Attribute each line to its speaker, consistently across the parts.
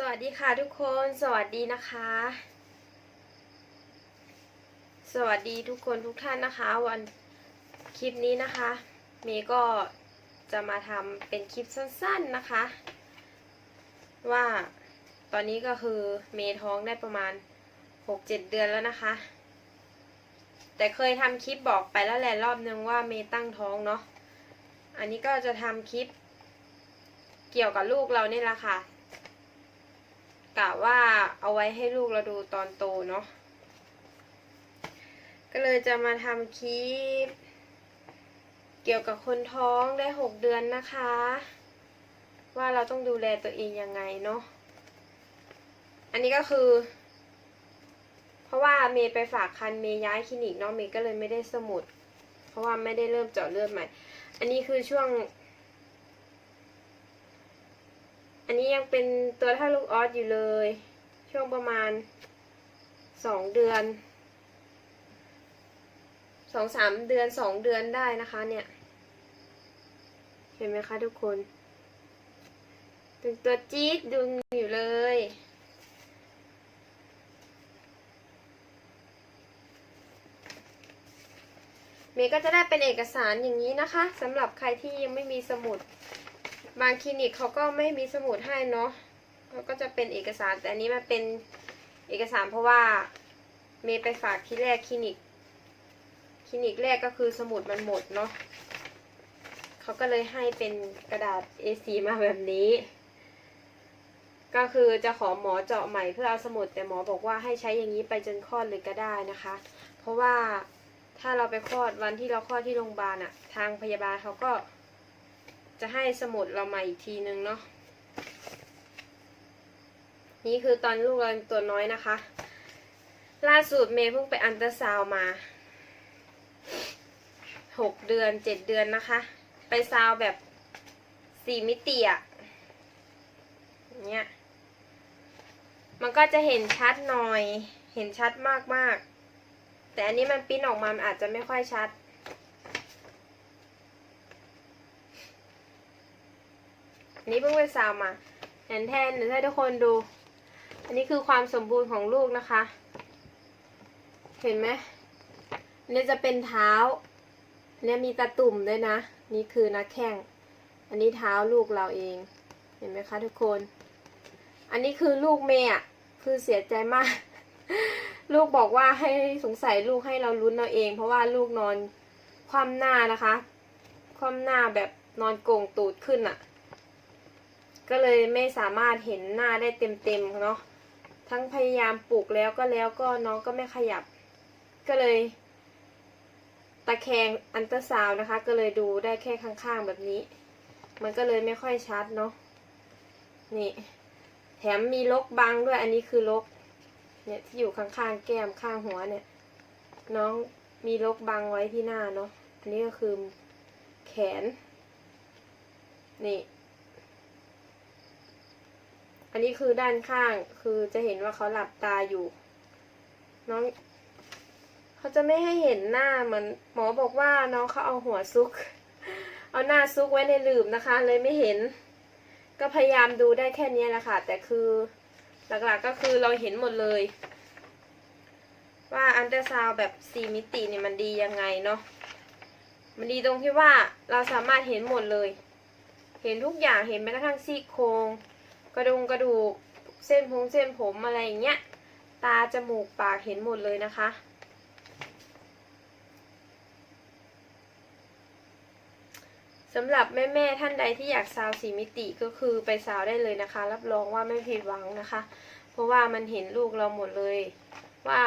Speaker 1: สวัสดีค่ะทุกคน สวัสดีนะคะ สวัสดีทุกคนทุกท่านนะคะ วันคลิปนี้นะคะเมย์ก็จะมาทำเป็นคลิปสั้นๆนะคะ ว่าตอนนี้ก็คือเมย์ท้องได้ประมาณ 6-7 เดือนแล้วนะคะ แต่เคยทำคลิปบอกไปแล้วแหละรอบนึงว่าเมย์ตั้งท้องเนาะอันนี้ก็จะทำคลิปเกี่ยวกับลูกเรานี่แหละค่ะ กะว่าเอาไว้ให้ลูกเราดูตอนโตเนาะก็เลยจะมาทำคลิป เกี่ยวกับคนท้องได้หกเดือนนะคะ ว่าเราต้องดูแลตัวเองยังไงเนาะอันนี้ก็คือ เพราะว่าเมย์ไปฝากคันเมย์ย้ายคลินิกเนาะเมย์ก็เลยไม่ได้สมุด เพราะว่าไม่ได้เริ่มเจาะเลือดใหม่ อันนี้คือช่วง อันนี้ยังเป็นตัวท่าลูกออสอยู่เลย ช่วงประมาณสองเดือนสองสามเดือนสองเดือนได้นะคะเนี่ย เห็นไหมคะทุกคนเป็นตัวจี๊ดดึงอยู่เลย เมย์ก็จะได้เป็นเอกสารอย่างนี้นะคะสำหรับใครที่ยังไม่มีสมุด บางคลินิกเขาก็ไม่มีสมุดให้เนาะเขาก็จะเป็นเอกสาร แต่อันนี้มันเป็นเอกสารเพราะว่าเมย์ไปฝากที่แรกคลินิก คลินิกแรกก็คือสมุดมันหมดเนาะเขาก็เลยให้เป็นกระดาษ A4 มาแบบนี้ ก็คือจะขอหมอเจาะใหม่เพื่อเอาสมุด แต่หมอบอกว่าให้ใช้อย่างนี้ไปจนคลอดเลยก็ได้นะคะ เพราะว่าถ้าเราไปคลอดวันที่เราคลอดที่โรงพยาบาลอะทางพยาบาลเขาก็ จะให้สมุดเรามาอีกทีนึงเนาะนี่คือตอนลูกเราตัวน้อยนะคะ ล่าสุดเมย์เพิ่งไปอันเตอร์ซาวมาหกเดือนเจ็ดเดือนนะคะ ไปซาวแบบสี่มิติอะเงี้ยมันก็จะเห็นชัดหน่อย เห็นชัดมากๆ แต่อันนี้มันปิ้นออกมามันอาจจะไม่ค่อยชัด อันนี้เพิ่งไปซาวมาแทนแทนเดี๋ยวให้ทุกคนดู อันนี้คือความสมบูรณ์ของลูกนะคะ เห็นไหมนนี้จะเป็นเท้าอันนี้มีตะตุ่มด้วยนะ นี่คือนักแข้ง อันนี้เท้าลูกเราเอง เห็นไหมคะทุกคน อันนี้คือลูกเมย์อะ คือเสียใจมาก ลูกบอกว่าให้สงสัยลูกให้เราลุ้นเราเอง เพราะว่าลูกนอนคว่ำหน้านะคะ คว่ำหน้าแบบนอนโก่งตูดขึ้นอะ ก็เลยไม่สามารถเห็นหน้าได้เต็มๆเนาะทั้งพยายามปลุกแล้วก็แล้วก็น้องก็ไม่ขยับ ก็เลย ตะแคงอันเตอร์ซาวน์นะคะ ก็เลยดูได้แค่ข้างๆแบบนี้ มันก็เลยไม่ค่อยชัดเนาะนี่ แถมมีลกบังด้วยอันนี้คือลก เนี่ยที่อยู่ข้างๆแก้มข้างหัวเนี่ย น้องมีลกบังไว้ที่หน้าเนาะอันนี้ก็คือแขน นี่ อันนี้คือด้านข้างคือจะเห็นว่าเขาหลับตาอยู่ น้อง เขาจะไม่ให้เห็นหน้าเหมือนหมอบอกว่าน้องเขาเอาหัวซุก เอาหน้าซุกไว้ในหลืมนะคะ เลยไม่เห็น ก็พยายามดูได้แค่นี้แหละค่ะ แต่คือหลักๆก็คือเราเห็นหมดเลย ว่าอันเตอร์ซาวแบบสี่มิติเนี่ยมันดียังไงเนาะมันดีตรงที่ว่าเราสามารถเห็นหมดเลย เห็นทุกอย่างเห็นแม้กระทั่งซี่โครง กระดูกกระดูกเส้นพงเส้นผมอะไรอย่างเงี้ย ตาจมูกปากเห็นหมดเลยนะคะ สำหรับแม่ๆท่านใดที่อยากซาวสีมิติก็คือไปซาวได้เลยนะคะ รับรองว่าไม่ผิดหวังนะคะ เพราะว่ามันเห็นลูกเราหมดเลยว่า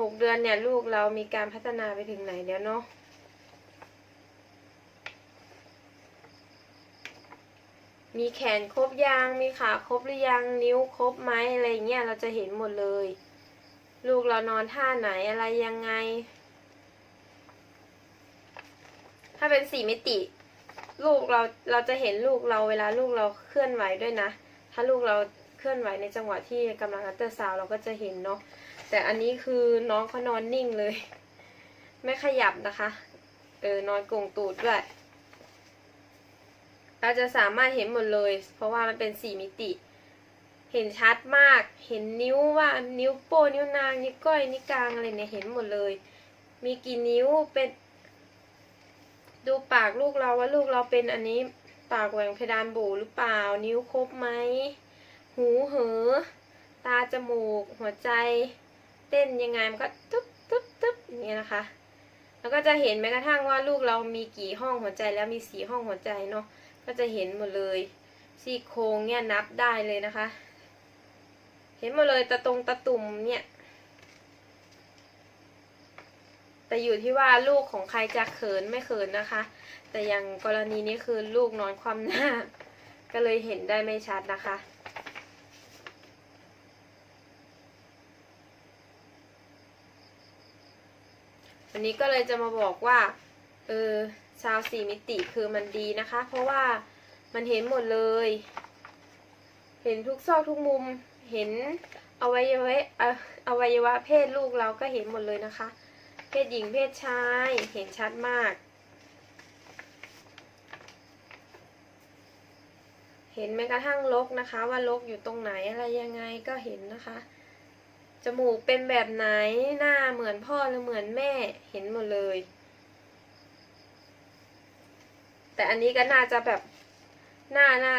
Speaker 1: หกเดือนเนี่ยลูกเรามีการพัฒนาไปถึงไหนแล้วเนาะ มีแขนครบยังมีขาครบหรือยัง นิ้วครบไหมอะไรเงี้ยเราจะเห็นหมดเลย ลูกเรานอนท่าไหนอะไรยังไง ถ้าเป็นสี่มิติ ลูกเราเราจะเห็นลูกเราเวลาลูกเราเคลื่อนไหวด้วยนะ ถ้าลูกเราเคลื่อนไหวในจังหวะที่กำลังอัลเตอร์ซาวเราก็จะเห็นเนาะ แต่อันนี้คือน้องเขานอนนิ่งเลย ไม่ขยับนะคะ เออนอนโกงตูดด้วย เราจะสามารถเห็นหมดเลย เพราะว่ามันเป็นสี่มิติ เห็นชัดมาก เห็นนิ้วว่านิ้วโป้นิ้วนางนิ้วก้อยนิ้วกลางอะไรเนี่ยเห็นหมดเลย มีกี่นิ้วเป็น ดูปากลูกเราว่าลูกเราเป็นอันนี้ปากแหว่งเพดานโบหรือเปล่า นิ้วครบไหม หูเหอ ตาจมูก หัวใจ เต้นยังไงมันก็ตึ๊บตึ๊บตึ๊บอย่างเงี้ยนะคะ แล้วก็จะเห็นแม้กระทั่งว่าลูกเรามีกี่ห้องหัวใจแล้วมีสีห้องหัวใจเนาะ ก็จะเห็นหมดเลยซี่โครงเนี่ยนับได้เลยนะคะ เห็นหมดเลยตะตรงตะตุ่มเนี่ยแต่อยู่ที่ว่าลูกของใครจะเขินไม่เขินนะคะ แต่อย่างกรณีนี้คือลูกนอนคว่ำหน้า ก็เลยเห็นได้ไม่ชัดนะคะ วันนี้ก็เลยจะมาบอกว่า เออ ชาวสี่มิติคือมันดีนะคะ เพราะว่ามันเห็นหมดเลย เห็นทุกซอกทุกมุม เห็นอวัยวะเอ่ออวัยวะเพศลูกเราก็เห็นหมดเลยนะคะ เพศหญิงเพศชายเห็นชัดมาก เห็นแม้กระทั่งลกนะคะ ว่าลกอยู่ตรงไหนอะไรยังไงก็เห็นนะคะ จมูกเป็นแบบไหนหน้าเหมือนพ่อหรือเหมือนแม่เห็นหมดเลย แต่อันนี้ก็น่าจะแบบหน้าน่า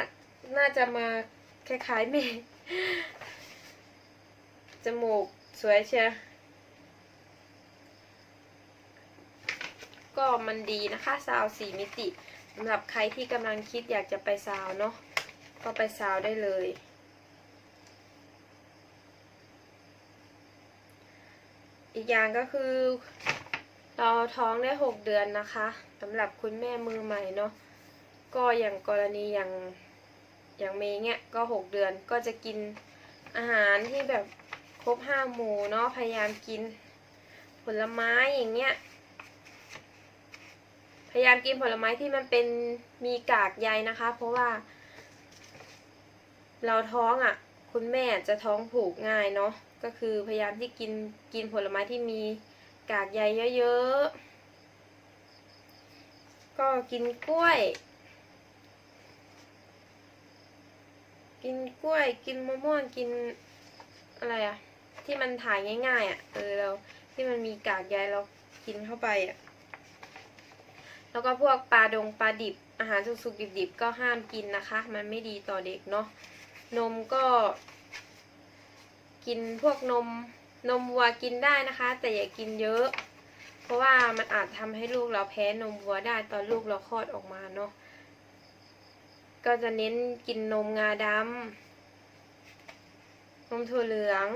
Speaker 1: น่าจะมาคล้ายๆแม่จมูกสวยเชียก็มันดีนะคะซาวสี่มิติสำหรับใครที่กำลังคิดอยากจะไปซาวเนาะก็ไปซาวได้เลยอีกอย่างก็คือเราท้องได้หกเดือนนะคะ สำหรับคุณแม่มือใหม่เนาะก็อย่างกรณีอย่างอย่างเมย์เนี่ยก็หกเดือนก็จะกินอาหารที่แบบครบห้าหมู่เนาะพยายามกินผลไม้อย่างเงี้ยพยายามกินผลไม้ที่มันเป็นมีกากใยนะคะ เพราะว่า เราท้องอะ่ะ คุณแม่จะท้องผูกง่ายเนาะก็คือพยายามที่กินกินผลไม้ที่มีกากใยเยอะๆ ก็กินกล้วย กินกล้วย กินมะม่วง กินอะไรอะที่มันถ่ายง่ายๆอะเออเราที่มันมีกากใยเรากินเข้าไปอะแล้วก็พวกปลาดงปลาดิบ อาหารสุกๆดิบๆก็ห้ามกินนะคะ มันไม่ดีต่อเด็กเนาะนมก็ กินพวกนมนมวัวกินได้นะคะ แต่อย่ากินเยอะ ราะว่ามันอาจทำให้ลูกเราแพ้นมวัวได้ตอนลูกเราคลอดออกมาเนาะก็จะเน้นกินนมงาดำนมถั่วเหลือง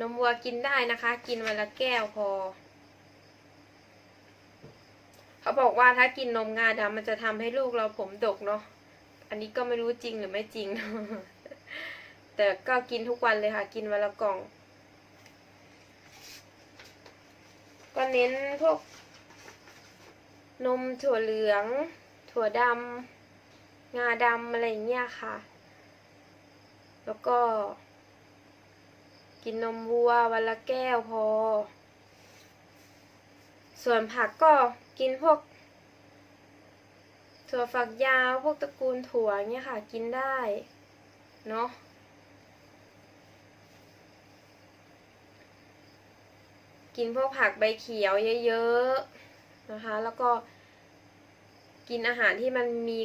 Speaker 1: นมวัวกินได้นะคะ กินวันละแก้วพอ เขาบอกว่าถ้ากินนมงาดำมันจะทำให้ลูกเราผมดกเนาะ อันนี้ก็ไม่รู้จริงหรือไม่จริง แต่ก็กินทุกวันเลยค่ะ กินวันละกล่อง ก็เน้นพวก นมถั่วเหลือง ถั่วดำงาดำอะไรเงี้ยค่ะ แล้วก็ กินนมวัววันละแก้วพอ ส่วนผักก็กินพวก ถั่วฝักยาวพวกตระกูลถั่วเงี้ยค่ะ กินได้ เนาะ กินพวกผักใบเขียวเยอะๆนะคะ แล้วก็กินอาหารที่มันมี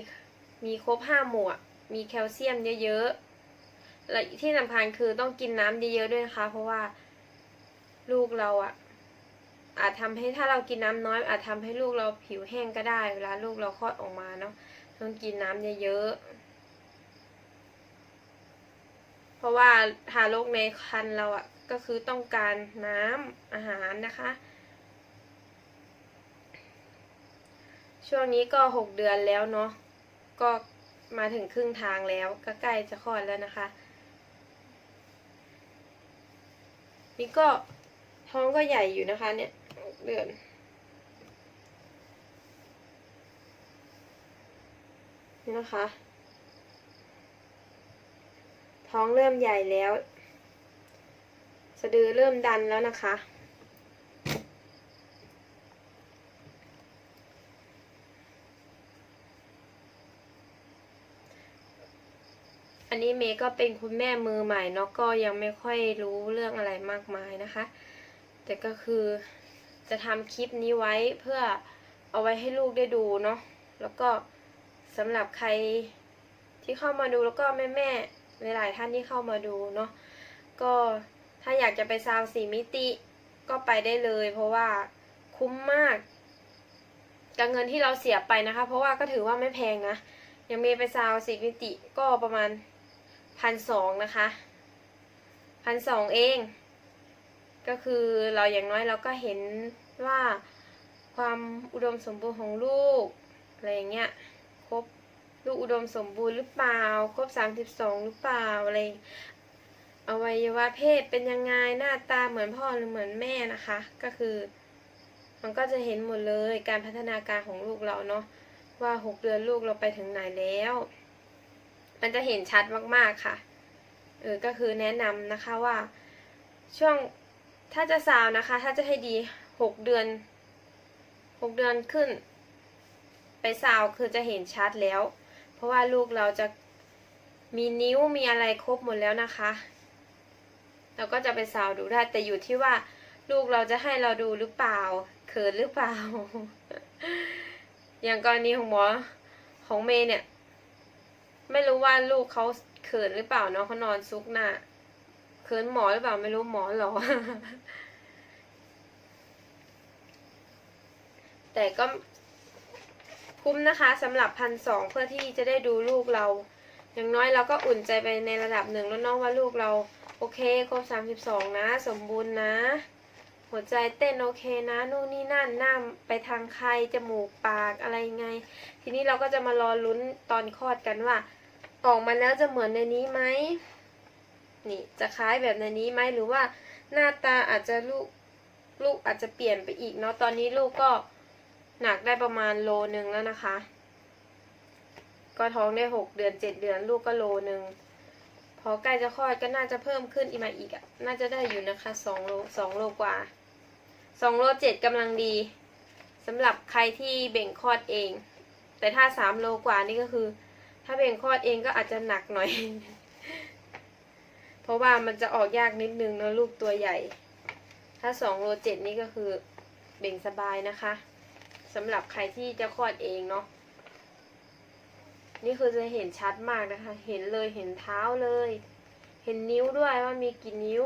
Speaker 1: มีครบห้าหมู่มีแคลเซียมเยอะๆ และที่สำคัญคือต้องกินน้ำเยอะๆด้วยนะคะ เพราะว่าลูกเราอะอาจทำให้ถ้าเรากินน้ำน้อย อาจทำให้ลูกเราผิวแห้งก็ได้ เวลาลูกเราคลอดออกมาเนาะต้องกินน้ำเยอะๆเพราะว่าทารกในครรภ์เราอะ ก็คือต้องการน้ำอาหารนะคะ ช่วงนี้ก็หกเดือนแล้วเนาะก็มาถึงครึ่งทางแล้วก็ใกล้จะคลอดแล้วนะคะ นี่ก็ท้องก็ใหญ่อยู่นะคะ เนี่ยเดือนนี่นะคะ ท้องเริ่มใหญ่แล้วะดือเริ่มดันแล้วนะคะ อันนี้เมย์ก็เป็นคุณแม่มือใหม่เนาะก็ยังไม่ค่อยรู้เรื่องอะไรมากมายนะคะ แต่ก็คือจะทำคลิปนี้ไว้เพื่อเอาไว้ให้ลูกได้ดูเนาะแล้วก็สำหรับใครที่เข้ามาดูแล้วก็แม่แม่ๆหลายๆท่านที่เข้ามาดูเนาะก็ ถ้าอยากจะไปซาวสีมิติก็ไปได้เลย เพราะว่าคุ้มมากกับเงินที่เราเสียไปนะคะ เพราะว่าก็ถือว่าไม่แพงนะ ยังมีไปซาวสีมิติก็ประมาณพันสองนะคะพันสองเอง ก็คือเราอย่างน้อยเราก็เห็นว่าความอุดมสมบูรณ์ของลูกอะไรอย่างเงี้ยครบลูกอุดมสมบูรณ์หรือเปล่า ครบสามสิบสองหรือเปล่าอะไร อวัยวะเพศเป็นยังไงหน้าตาเหมือนพ่อหรือเหมือนแม่นะคะ ก็คือ มันก็จะเห็นหมดเลยการพัฒนาการของลูกเราเนาะว่าหกเดือนลูกเราไปถึงไหนแล้ว มันจะเห็นชัดมากๆค่ะเออก็คือแนะนำนะคะว่าช่วงถ้าจะซาวนะคะ ถ้าจะให้ดีหกเดือนหกเดือนขึ้น ไปซาวคือจะเห็นชัดแล้ว เพราะว่าลูกเราจะมีนิ้วมีอะไรครบหมดแล้วนะคะ เราก็จะไปซาวดูได้แต่อยู่ที่ว่าลูกเราจะให้เราดูหรือเปล่าเขินหรือเปล่า อย่างกรณีของหมอของเมย์เนี่ย ไม่รู้ว่าลูกเขาเขินหรือเปล่าเนาะเขานอนซุกหน้าเขินหมอหรือเปล่าไม่รู้หมอหรอ แต่ก็คุ้มนะคะสำหรับพันสองเพื่อที่จะได้ดูลูกเรา อย่างน้อยเราก็อุ่นใจไปในระดับหนึ่งแล้วเน้องว่าลูกเรา โอเค ครบสามสิบสองนะ สมบูรณ์นะ หัวใจเต้นโอเคนะนู่นนี่นั่นหน้าไปทางใครจมูกปากอะไรไง ทีนี้เราก็จะมารอลุ้นตอนคลอดกันว่า ออกมาแล้วจะเหมือนในนี้ไหมนี่จะคล้ายแบบในนี้ไหมหรือว่าหน้าตาอาจจะลูกลูกอาจจะเปลี่ยนไปอีกเนาะตอนนี้ลูกก็หนักได้ประมาณโลนึงแล้วนะคะ ก็ท้องได้หกเดือนเจ็ดเดือนลูกก็โลนึง อใกล้จะคลอดก็น่าจะเพิ่มขึ้นอีกมาอีกอะน่าจะได้อยู่นะคะสองโลสองโลกว่าสองโลเจ็ดกำลังดีสำหรับใครที่เบ่งคลอดเอง แต่ถ้าสามโลกว่านี่ก็คือ ถ้าเบ่งคลอดเองก็อาจจะหนักหน่อย เพราะว่ามันจะออกยากนิดนึงเนอะลูกตัวใหญ่ ถ้าสองโลเจ็ดนี่ก็คือเบ่งสบายนะคะสำหรับใครที่จะคลอดเองเนาะ นี่คือจะเห็นชัดมากนะคะ เห็นเลยเห็นเท้าเลย เห็นนิ้วด้วยว่ามีกี่นิ้ว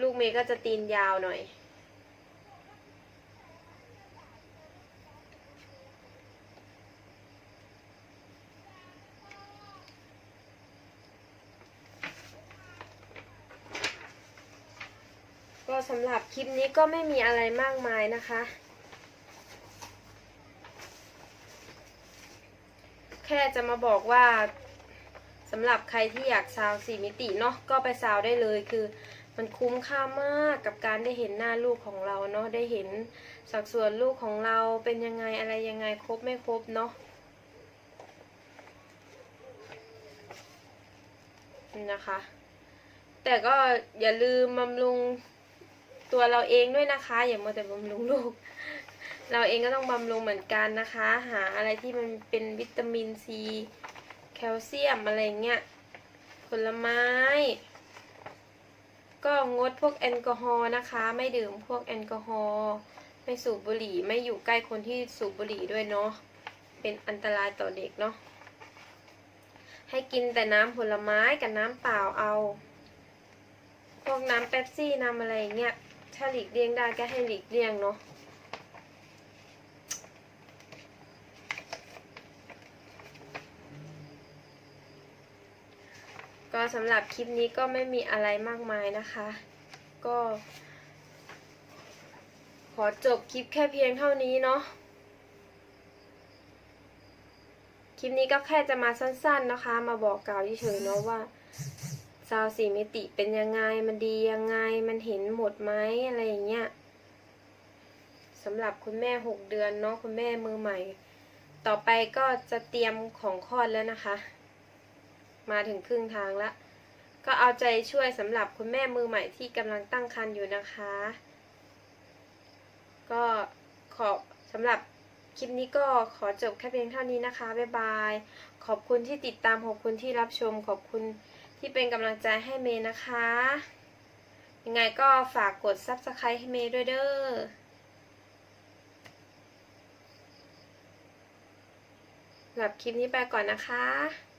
Speaker 1: ลูกเมย์ก็จะตีนยาวหน่อย ก็สำหรับคลิปนี้ก็ไม่มีอะไรมากมายนะคะ ค่จะมาบอกว่าสำหรับใครที่อยากซาวสี่มิติเนาะก็ไปซาวได้เลยคือ มันคุ้มค่ามากกับการได้เห็นหน้าลูกของเราเนาะได้เห็นสัดส่วนลูกของเราเป็นยังไงอะไรยังไงครบไม่ครบเนาะนะคะ แต่ก็อย่าลืมบำรุงตัวเราเองด้วยนะคะ อย่ามัวแต่บำรุงลูก เราเองก็ต้องบำรุงเหมือนกันนะคะ หาอะไรที่มันเป็นวิตามินซีแคลเซียมอะไรเงี้ยผลไม้ ก็งดพวกแอลกอฮอล์นะคะ ไม่ดื่มพวกแอลกอฮอล์ไม่สูบบุหรี่ไม่อยู่ใกล้คนที่สูบบุหรี่ด้วยเนาะเป็นอันตรายต่อเด็กเนาะให้กินแต่น้ำผลไม้กับน้ำเปล่าเอา พวกน้ำเป๊ปซี่น้ำอะไรเงี้ยถ้าหลีกเลี่ยงได้ก็ให้หลีกเลี่ยงเนาะ ก็สำหรับคลิปนี้ก็ไม่มีอะไรมากมายนะคะ ก็ ขอจบคลิปแค่เพียงเท่านี้เนาะคลิปนี้ก็แค่จะมาสั้น ๆนะคะ มาบอกกล่าวเฉยๆเนาะว่าซาวสี่มิติเป็นยังไงมันดียังไงมันเห็นหมดไหมอะไรอย่างเงี้ยสำหรับคุณแม่หกเดือนเนาะคุณแม่มือใหม่ ต่อไปก็จะเตรียมของคลอดแล้วนะคะ มาถึงครึ่งทางละก็เอาใจช่วยสำหรับคุณแม่มือใหม่ที่กำลังตั้งครรภ์อยู่นะคะ ก็ขอสำหรับคลิปนี้ก็ขอจบแค่เพียงเท่านี้นะคะ บ๊ายบาย ขอบคุณที่ติดตาม ขอบคุณที่รับชม ขอบคุณที่เป็นกำลังใจให้เมย์นะคะ ยังไงก็ฝากกด subscribe ให้เมย์ด้วยเด้อสำหรับคลิปนี้ไปก่อนนะคะ